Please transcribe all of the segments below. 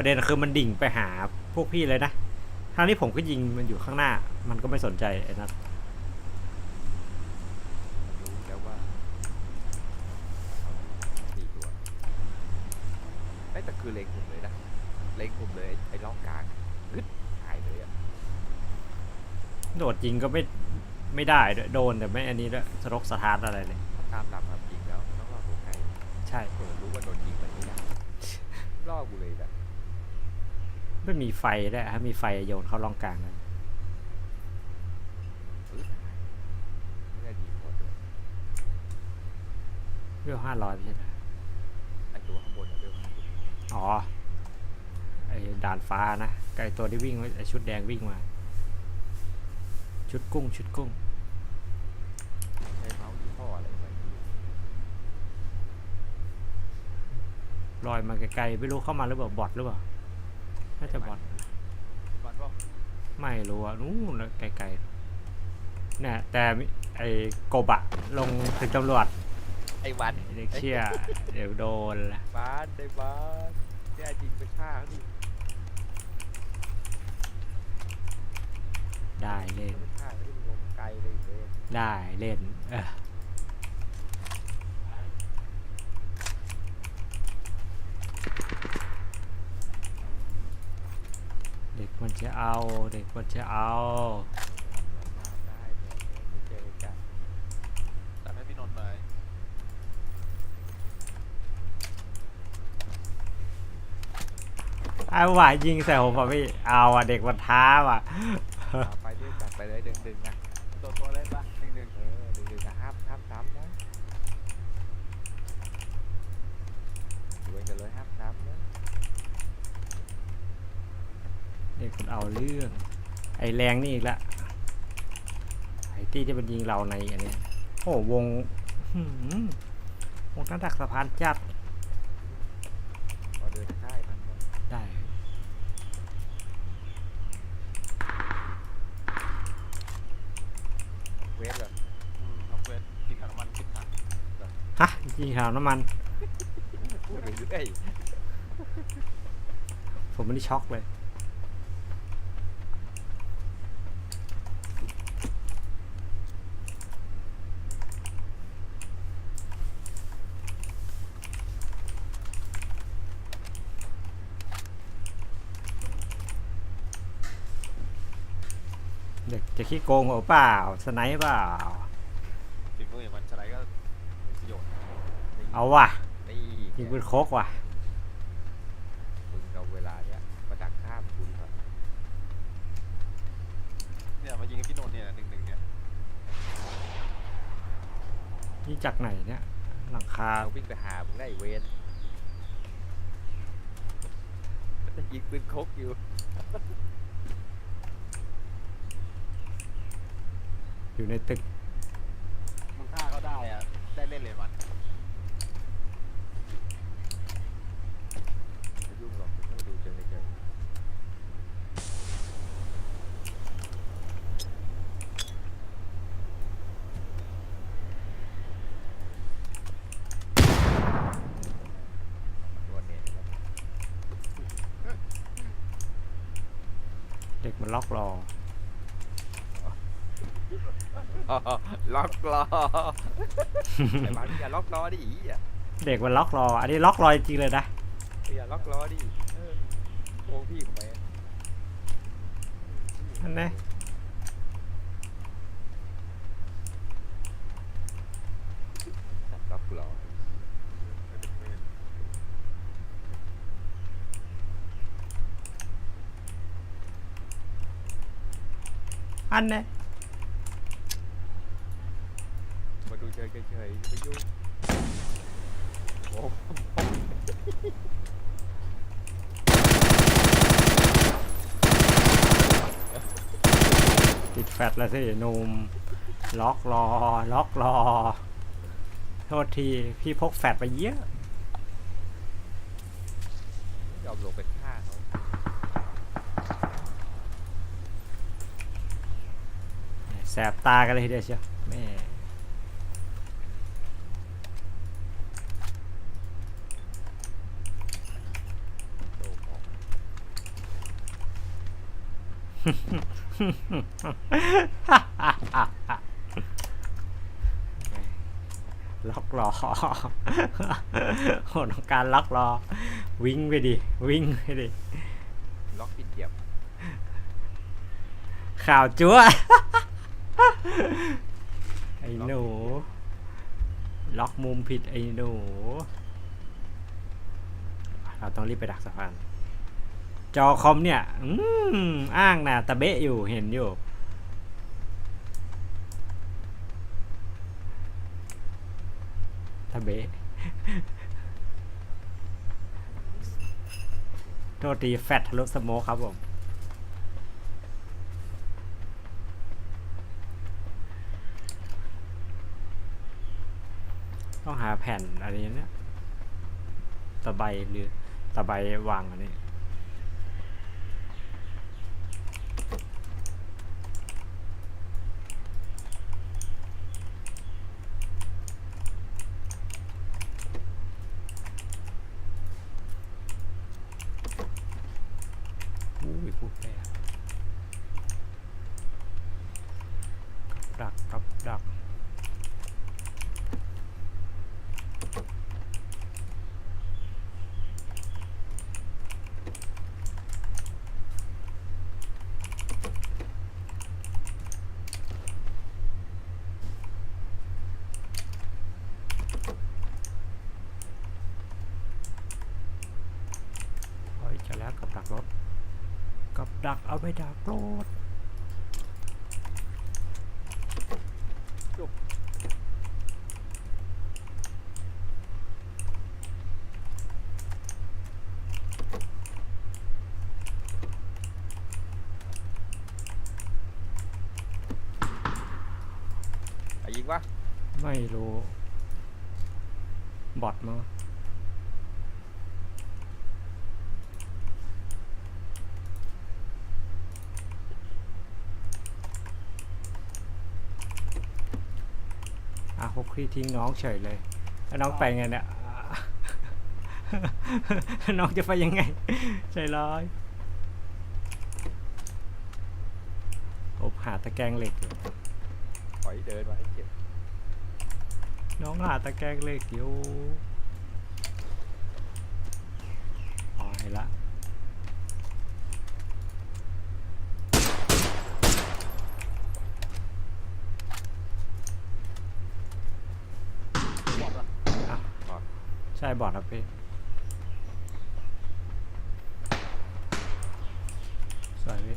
ประเด็นคือมันดิ่งไปหาพวกพี่เลยนะทั้งที่ผมก็ยิงมันอยู่ข้างหน้า มันก็ไม่สนใจไอ้นัทรู้แล้วว่าสี่ตัวไอ้ยแต่คือเล็งผมเลยนะ เล็งผมเลยไอ้ไอ้ล่องกลางกึดหายเลยอะโดดยิงก็ไม่ไม่ได้ด้วยโดนแต่ไม่อันนี้ด้วยสรกสถานอะไรเลย ตามหลับครับยิงแล้วต้องรอตัวไกลใช่เปิดรู้ว่าโดนยิงมันไม่ได้ล่อกูเลยแบบ ไม่มีไฟด้วยถ้ามีไฟโยนเข้าร่องกลางเลยอื้อหายไม่ได้ดีหมดเลยเรื่องห้าร้อยใช่เหรอไอตัวข้างบนอะเรื่องข้างบนอ๋อ ไอด่านฟ้านะไก่ตัวที่วิ่งไอชุดแดงวิ่งมา ชุดกุ้ง ชุดกุ้ง ใช้เมาส์ยี่ห้ออะไรไปลอยมาไกลๆไม่รู้เข้ามาหรือเปล่าบอทหรือเปล่า น่าจะบอทมันว่าไม่รู้อะนู้นไกลๆเนี่ยแต่มิไอ้กบอะลงถึงตำรวจไอ้วันเด็กเชี่ยเดี๋ยวโดนละบ้านได้บ้านแค่ยิงไปฆ่าเขาดิได้เล่นไปฆ่าเขาดิลงไกลเลยเลยได้เล่นเออ เด็กมันจะเอา เด็กมันจะเอา ได้เลยเดี๋ยวเจอกันแต่ให้พี่นนท์เลยเอาว่ะยิงใส่ผมป่ะพี่ เอาอะเด็กมันท้าว่ะ เอาไปด้วยจัดไปเลยดึงดึงๆนะตัวตัวเล่นปะหนึ่งหนึ่งเออดึงดึงๆนะห้ามห้ามซ้ำนะดูกันเลยห้ามซ้ำนะ เด็กมันเอาเรื่องไอ้แรงนี่อีกละไอ้ที่จะเป็นยิงเราในอันเนี้ยโอ้วงหืมวงตั้งดักสะพานจัดพอเดินค่ายมันก็ได้เวทแบบอืมเอาเควสกินขนมมันกินถังฮะยิงข่าวน้ำมัน พูดไปเรื่อยผมไม่ได้ช็อกเลย จะขี้โกงเปล่าสไนป์เปล่า ฝีมืออย่างมันสไลด์ก็มีประโยชน์เอาว่ะนี่ยิงปืนโคกว่ะ มึงเอาเวลาเนี้ยมาดักข้ามกูดีกว่าเนี่ยมายิงให้พี่นนท์เนี่ยหนึ่งหนึ่งเนี่ยนี่จากไหนเนี่ย หลังคาเขาวิ่งไปหามึงได้ไอ้เวนมันจะยิงปืนคกอยู่ อยู่ในตึก มึงฆ่าเขาได้อะได้เล่นเลยมัน ไม่ยุ่งหรอกมึงต้องดูเจอเจอตัวเนี่ย เด็กมันล็อกรอ อ๋อ ล็อกล้อไอ้บ้านอย่าล็อกล้อดิอีอะเด็กมันล็อกรอ อันนี้ล็อกรอจริงๆเลยนะ อย่าล็อกล้อดิเออโกงพี่ทำไมอะอันนี้จับล็อกล้ออันนี้มาดูเฉยๆ เฉยๆไม่ยุ่งโอ้โหติดแฟตแล้วสิหนุ่มล็อกรอ ล็อกรอ โทษที พี่พกแฟตไปเยอะไม่ยอมลงไปฆ่าเขาแสบตากันเลยทีเดียวเชียวแม่ โดนของ ล็อกล้อโหต้องการล็อกล้อวิ่งไปดิ วิ่งไปดิ ล็อกปิดเหยียบ ข่าวจั๊วไอ้หนู ล็อกมุมผิดไอ้หนู เราต้องรีบไปดักสะพาน จอคอมเนี่ย อืมอ้างนะตะเบะอยู่เห็นอยู่ตะเบะโทษทีแฟตทะลุสโมครับผมต้องหาแผ่นอะไรเนี้ยตะไบหรือตะไบวางอันนี้ อุ้ยพูดแปลกับดักกับดัก เฮ้ยเจะแล้วกับดักรถ กับ ดาโกรธ ไอ้ยิงวะ ไม่รู้ บอทมาอะฮ กคลี่ทิ้งน้องเฉยเลย แล้วน้องไปไงเนี่ย น้องจะไปยังไง ใจร้อยผมหาตะแกรงเหล็กอยู่ถอยเดินมาให้เก็บน้องหาตะแกรงเหล็กอยู่อ๋อเห็นละ บอดวะ อะ บอท ใช่บอดครับพี่สวยพี่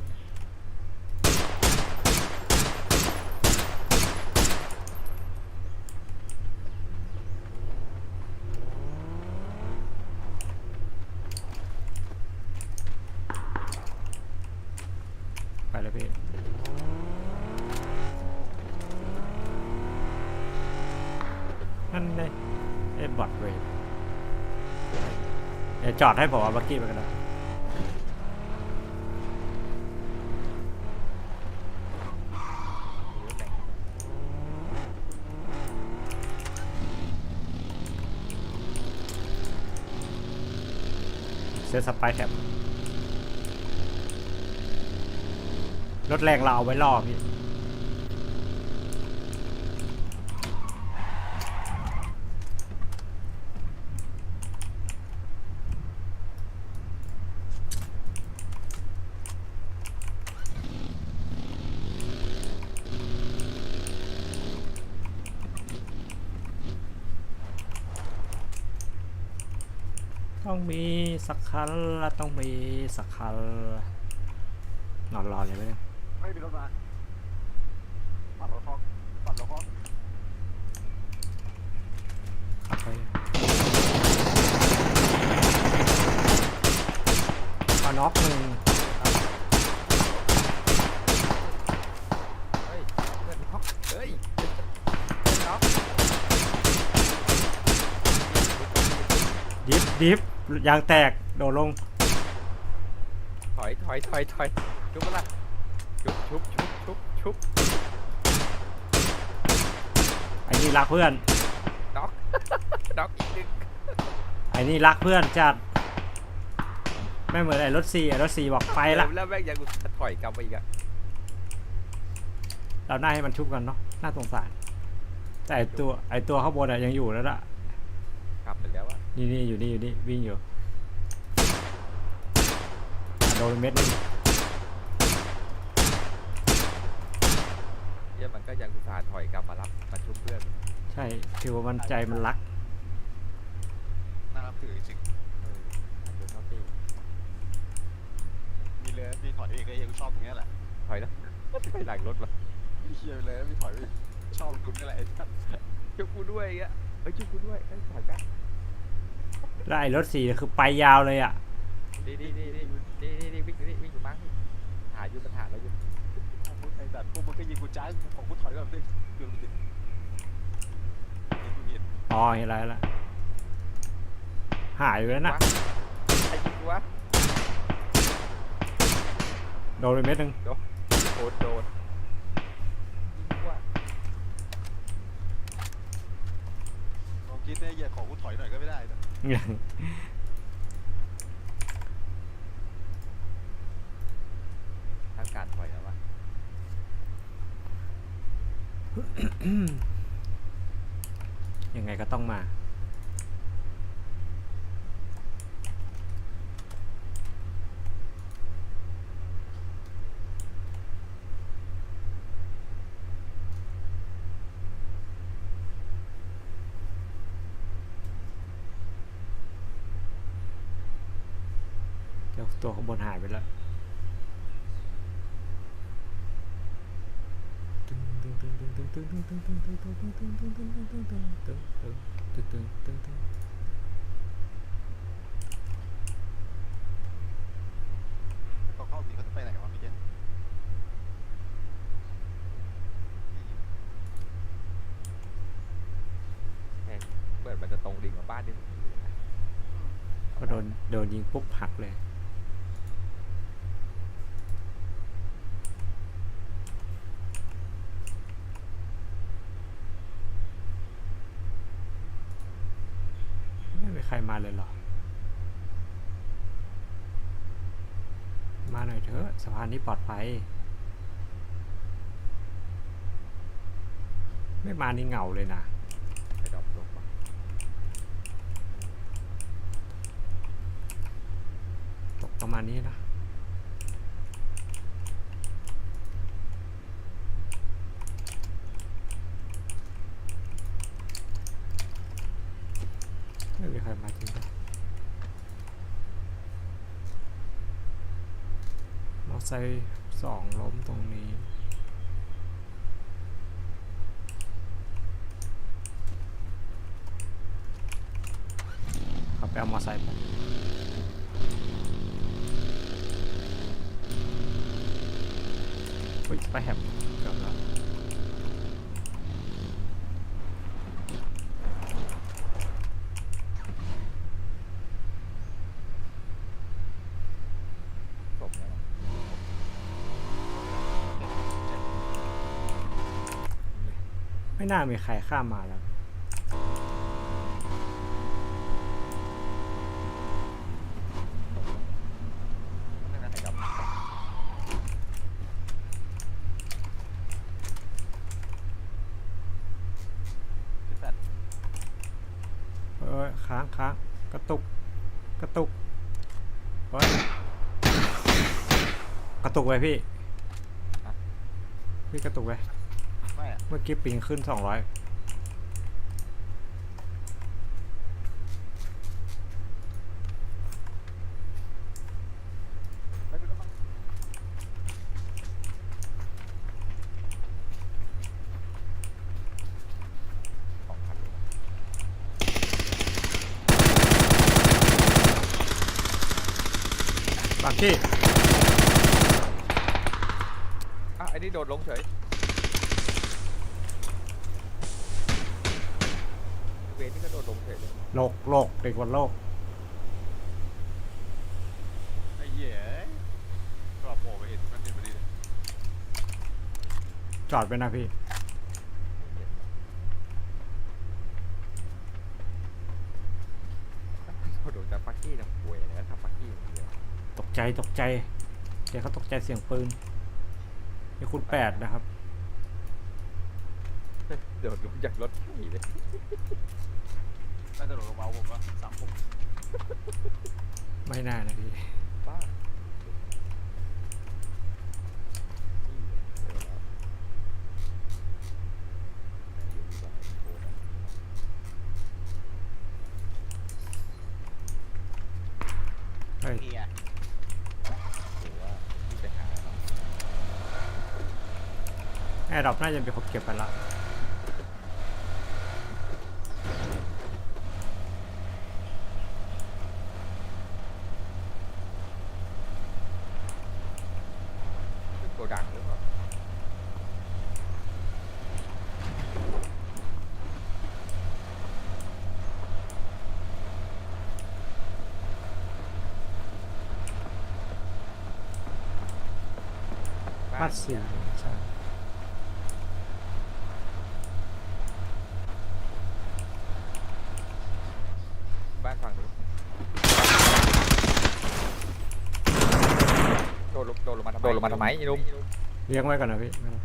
ไปแล้วพี่ นั่นเลยเอ็ดบอดเวทเดี๋ ยวจอดให้ผมเอาบักกี้ไปกันนะเซตสไปายแท็บรถแรงเราเอาไว้ล่อพี่ ต้องมีสักครั้งละต้องมีสักครั้งนอนรอเลยไหมเนี่ย ไม่มีรถมาปัดรถคอกปัดรถคอก ขับไปเอาน็อกหนึ่ง เฮ้ยเพื่อนน็อกเฮ้ยเพื่อนน็อก ดิฟดิฟ ยางแตกโดดลง ถอยถอยถอยถอยชุบมาละชุบชุบชุบชุบชุบไอ้นี่รักเพื่อนน็อกน็อกอีกหนึ่งไอ้นี่รักเพื่อนจัดไม่เหมือนไอ้รถซีไอ้รถซีบอกไปละ แล้วแม่งยังกูถอยกลับไปอีกอะเราหน้าให้มันชุบกันเนาะน่าสงสาร แต่ไอ้ตัวไอตัวข้างบนอะยังอยู่แล้วล่ะ กลับไปแล้วอะนี่นี่อยู่นี่อยู่นี่วิ่งอยู่โดนเม็ดนึงเหี้ยมันก็ยังอุตส่าห์ถอยกลับมารับมาชุบเพื่อนใช่ถือว่ามันใจมันรัก น่านับถือจริงเออน่าจะชอบตีมีเลยมีถอยเองก็เองกูชอบตรงเนี้ยแหละถอยนะไปหลังรถวะมีเชียร์ไปเลยมีถอยไปชอบคุณนี่แหละไอ้ท่านชุบกูด้วยไอ้เงี้ยเฮ้ยชุบกูด้วยเฮ้ยถอยกัน แล้วไอ้รถสีคือไปยาวเลยอะ นี่นี่นี่นี่นี่นี่นี่วิ่งอยู่นี่วิ่งอยู่มั้งหาอยู่ปัญหาแล้วอยู่ไอ้สัตว์พวกมึงก็ยิงกูจ้าของกูถอยก่อนดิดูมันดิเห็นอ๋อเห็นไรละหายไปแล้วนะไอ้ยิงกูวะโดนไปเม็ดนึงโดนโดนยิงกูวะลองคิดเนี่ยเหยียของกูถอยหน่อยก็ไม่ได้นะ ทางการถอยแล้ววะ ยังไงก็ต้องมา เดี๋ยวตัวข้างบนหายไปแล้ว เขาเข้าดีเขาจะไปไหนวะเมื่อกี้เปิดมันจะตรงดิ่งกับบ้านที่ผมอยู่เลยนะพอโดนโดนยิงปุ๊บหักเลย ไม่มีใครมาเลยเหรอ มาหน่อยเถอะสะพานนี้ปลอดภัย ไม่มานี่เหงาเลยนะไอ้ดอกลงมาตกประมาณนี้นะ ไม่มีใครมาจริงปะมอ ไซค์สองล้มตรงนี้ ขับไปเอามอไซค์ไปไปแฮบเกือบแล้ว ศพแล้วนะ ไม่ น่ามีใครข้ามมาแล้วนั่นนะไอ้ดอกไอ้สัตว์เอ้ยค้างค้างกระตุก กระตุกเฮ้ยกระตุกไว้พี่ พี่กระตุกไว้ไม่อะ เมื่อกี้ปิงขึ้นสองร้อย ไม่เป็นไรมั้ง สองพันเลยนะ บางที่ อะไอ้นี่โดดลงเฉยเวรนี่ก็โดดลงเฉยเลย โลกโลกเด็กวัน โลก ไอ้เหี้ยกรอบโผล่ไปเห็นมันเห็นพอดีเลยจอดไปนะพี่โดดแต่ปักกี้ทำป่วยอะไรแล้วทำปักกี้อย่างเดียวตกใจตกใจ เดี๋ยวเขาตกใจเสียงปืนนี่คุณแปดนะครับ โดดลงจากรถขี่เลย น่าจะโดดลงมาผมว่าสามผมไม่น่านะพี่บ้าเจอแล้วอยู่ดีกว่าโอ้นะเฮ้ยเฮียหรือว่าแอร์ดรอปน่าจะเป็นคนเก็บไปละ เป็นโกดังหรือเปล่า บ้านสี่ใช่บ้านฝั่งนู้นโดดลงโดดลงมาทำไมโดดลงมาทำไมอีนุ่มเลี้ยงไว้ก่อนนะพี่ไม่เป็นไร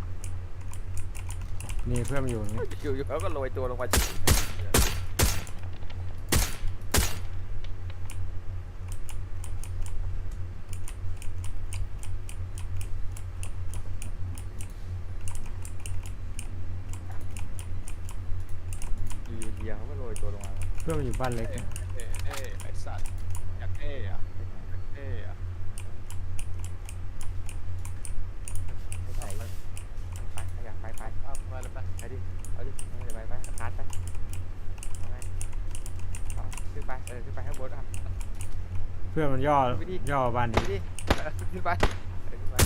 นี่เพื่อนมันอยู่ตรงนี้อยู่อยู่แล้วก็โรยตัวลงมาจิอยู่ๆเดียวเขาก็โรยตัวลงมา เพื่อนมันอยู่ บ้านเล็กเอเอไอสัตว์อยากเอ้อะอยากเอ้อะไปไปไปอยากไปไปเอามาเลยไปไปดิเอาดิเอาดิไปไปพาร์ทไปเอาไปเอาขึ้นไปเออขึ้นไปข้างบนอะ เพื่อนมันย่อย่อบ้านไปดีดิเออขึ้นไปเออขึ้นไป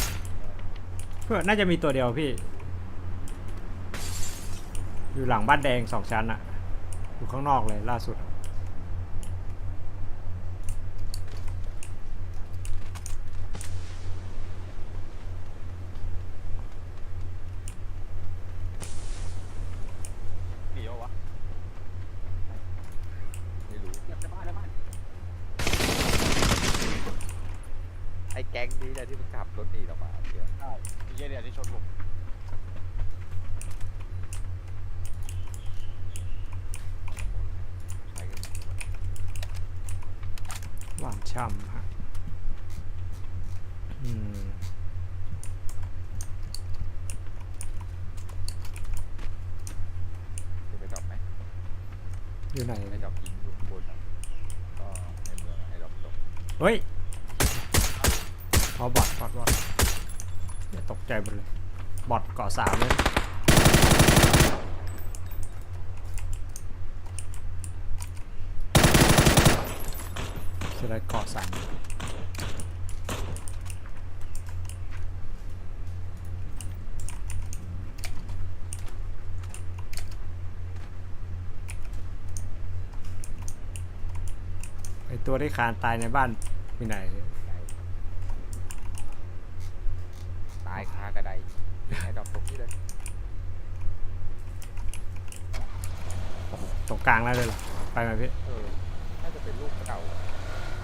เพื่อนน่าจะมีตัวเดียวพี่ อยู่หลังบ้านแดงสองชั้นอะอยู่ข้างนอกเลยล่าสุดอะ กี่โยวะ ไม่รู้ อยากจะบ้านแล้วบ้าน ไอ้แก๊งนี้แหละที่มันขับรถหนีออกมาเดี๋ยว ใช่ไอ้เหี้ยเนี่ยที่ชนผม ใช้กัน หวานช่ำฮะอืม จะไปดรอปไหม อยู่ไหน ไอ้ดรอปยิงอยู่ข้างบนอะก็ในเมืองไอ้ดรอปตก เฮ้ยเอาบอทบอทบอทอย่าตกใจหมดเลย บอทเกาะสามเลยคืออะไรเกาะสามไอตัวที่คานตายในบ้าน มีไหนตายคากระไดไอ้ดรอปตกนี่เลยโอ้โหตรงกลางแล้วเลยเหรอไปไหมพี่เออน่าจะเป็นลูกเก่าอะ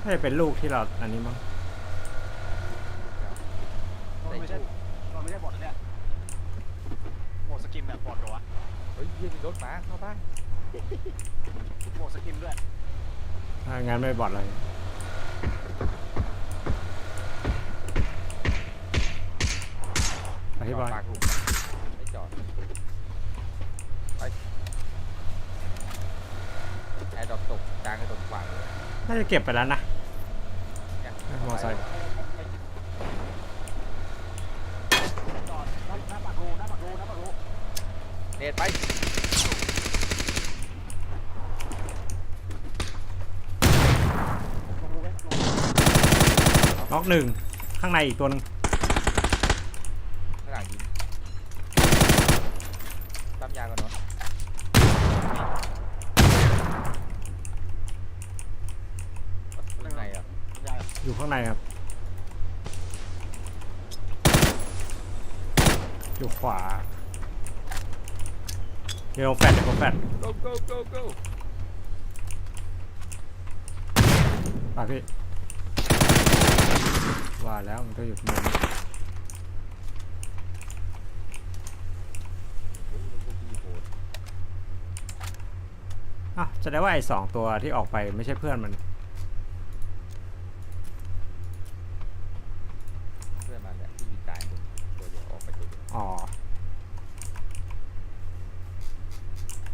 น่าจะเป็นลูกที่เราอันนี้มั้งมันไม่ใช่มันไม่ใช่บอทเนี่ยโหมดสกินแบบบอทเหรอวะเฮ้ยเยี่ยมีรถมาเข้าบ้านโหมดสกินด้วยถ้างั้นไม่บอดเลย ไปจที่อดบอยปากหลุมไม่จอดไปไอ้ดรอปตกกลางกระโดดขวางเลยน่าจะเก็บไปแล้วนะ เนี่ยมอไซค์จอดหน้าหน้าปากรูหน้าปากรูหน้าปากรูเนตไปลงรูไว้ลงรูล็อกหนึ่งข้างในอีกตัวหนึงข้างหลังยิงตั้มยากันเนาะข้างในอะ ใหญ่ อยู่ ข้างในครับ อยู่ขวาเดี๋ยวแฟดเดี๋ยวแฟด go go go go ป่ะพี่ ว่าแล้วมันก็หยุดมุมโอ้ยแล้วพวกพี่โหดอะแสดงว่าไอ้สองตัวที่ออกไปไม่ใช่เพื่อนมัน เพื่อนมันแหละที่ยิงตายผมตัวเดียวออกไปตัวเดียว อ๋อ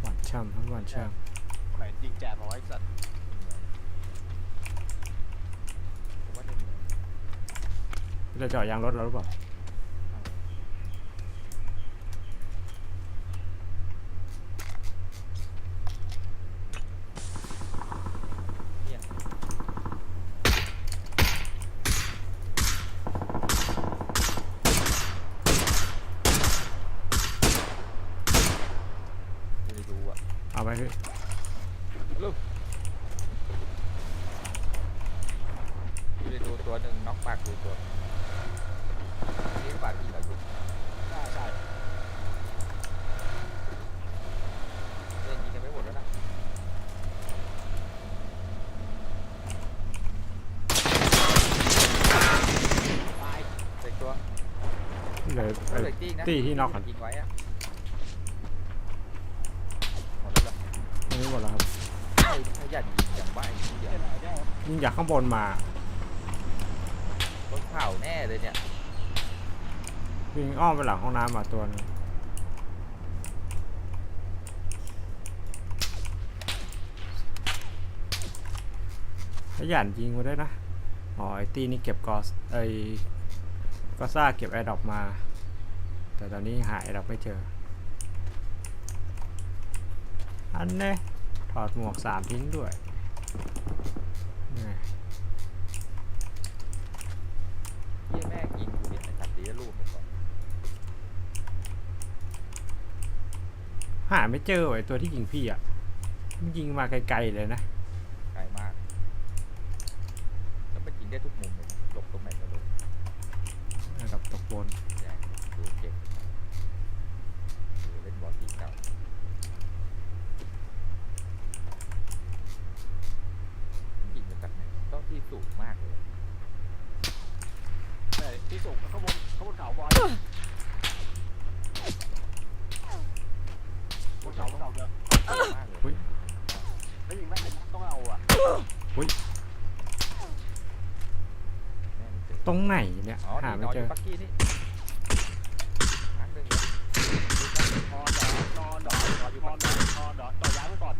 หวานช่ำครับหวานช่ คนไหนยิงแจกมาไว้ไอ้สัตว์ ผมว่าในเมืองำ จะจอดยางรถเราหรือเปล่า เนี่ยไม่ได้ดูอะ เอาไปพี่ ลูกไม่ได้ดูตัวหนึ่งน็อกปากดูตัวนี่ปากอีกเหรอลูก ใช่ใช่ เล่นยิงกันไม่หมดแล้วนะ ตาย เด็กตัว เหลยเด็กจริงนะตีที่น็อกกันยิงไว้อะหมดแล้วเหรออันนี้หมดแล้วครับไอ้ขยันยิงอย่างบ้าไอ้ที่เดียวได้ไหนได้ยิงจากข้างบนมารถเผาแน่เลยเนี่ยวิ่งอ้อมไปหลังห้องน้ำมาตัวหนึงขยันยิงมาได้วยนะ อ๋อไอตีนี่เก็บกอสไอ กอซ่าเก็บแอร์ดรอปมา แต่ตอนนี้หาแอร์ดรอปไม่เจอ อันเน่ถอดหมวกสามทิ้งด้วยนี่เฮียแม่งยิงกูเนี่ยไอ้สัตว์ดีแล้วลูกผมก่อนหาไม่เจอว่ะไอตัวที่ยิงพี่อะมันยิงมาไกลๆเลยนะ ไกลมาก แล้วมันยิงได้ทุกมุมเลยหลบตรงไหนก็โดน ระดับตกบน แย่ดูเก่งดูเล่นบอลทีเก่ายิงมาจากไหนต้องที่สูงมากเลย ใช่ที่สูงข้างบนข้างบนเขาบอลบนเขาบนเขาเดียว สูงมากเลย อุ๊ย แล้วยิงไม่ได้นะต้องเอาอะ แม่ไม่เจอ ตรงไหนเนี่ย อ๋อ หา นี่ ไม่ นอน เจอยู่อปักกี้นี่ครั้งหนึ่งเลยนอนดอนอนดอนนอนอยู่นอนดอนนอนดอนต่อยางไว้ก่อน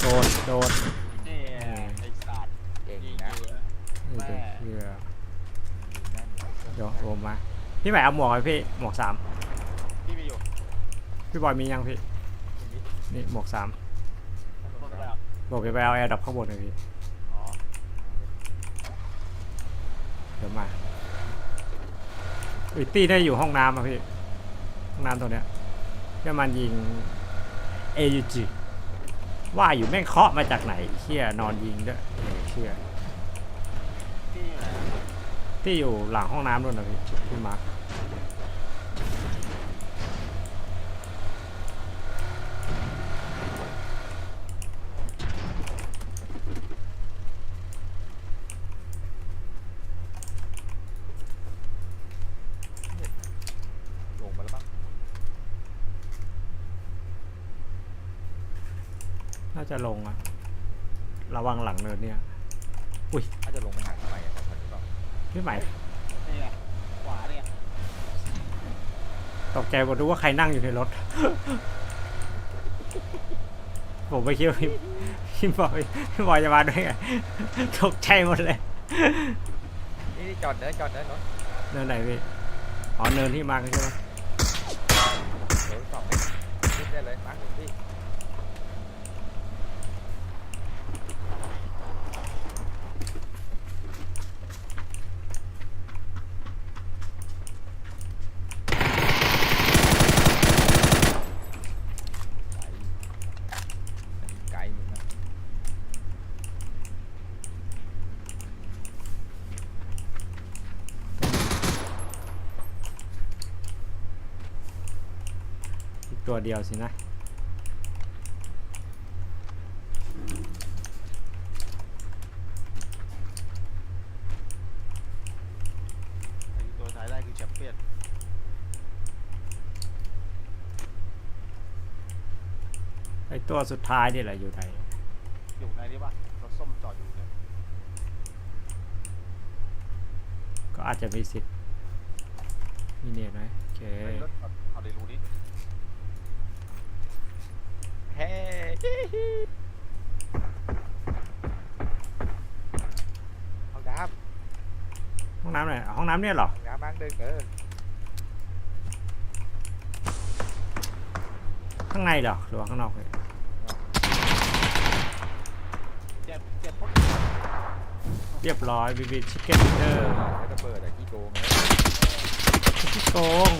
โดนโดนนี่ไอ้สัตว์เก่งยิงนะอยู่อะนี่แม่เด็กเรือยิงแม่นเดี๋ยวรวมมาพี่ใหม่เอาหมวกไหมพี่หมวกสามที่มีอยู่พี่บอยมียังพี่ที นี้นี่หมวกสามต้นแบบบอกจะไปเอาแอร์ดับข้างบนเลยพี่อ๋อเดี๋ยวมาอีกตี้ได้อยู่ห้องน้ำอะพี่ ห้องน้ำตรงเนี้ยเพื่อมันยิง AUG ว่าอยู่แม่งเคาะมาจากไหนเชี่ยนอนยิงด้วยเออเชี่ยที่อยู่ไหนอะที่อยู่หลังห้องน้ำด้วยนะพี่พี่มาร์ค ลงมาแล้วบ้าง น่าจะลงอะระวังหลังเนินเนี่ย ถ้าจะลงไปหาทำไมอะครับหรือเปล่าพี่ใหม่นี่ไงขวาเนี่ยตกใจหมดรู้ว่าใครนั่งอยู่ในรถ ผมไม่คิดว่าพี่พี่บอยพี่บอยจะมาด้วยไงตกใจหมดเลยนี่นี่จอดเนินจอดเนินรถเนินไหนพี่อ๋อเนินที่มาร์คใช่ไหม เดี๋ยวสองเมตรขึ้นได้เลยมาร์คหนึ่งที่ไกลไกลมึงนะ ตัวเดียวสินะ ไอ้ตัวท้ายได้คือแชมเปี้ยนไอตัวสุดท้ายนี่แหละอยู่ไหนอยู่ในนี้ป่ะรถส้มจอดอยู่เนี่ยก็อาจจะมีสิทธิ์มีเนี่ยไหมโอเค ไอ้รถจอดเอาในรูนี้ เฮ้ฮิฮิ ห้องน้ห้องน้ำไหนห้องน้ำเนี่ยเหรอำห้องน้ำบ้างดึงเออข้างในเหรอ หรือว่าข้างนอกเลยเจ็บเจ็บพ้นเรียบร้อยบีบีชิคเก้นดินเนอร์แล้วจะเปิดอะขี้โกงเลยพี่โกง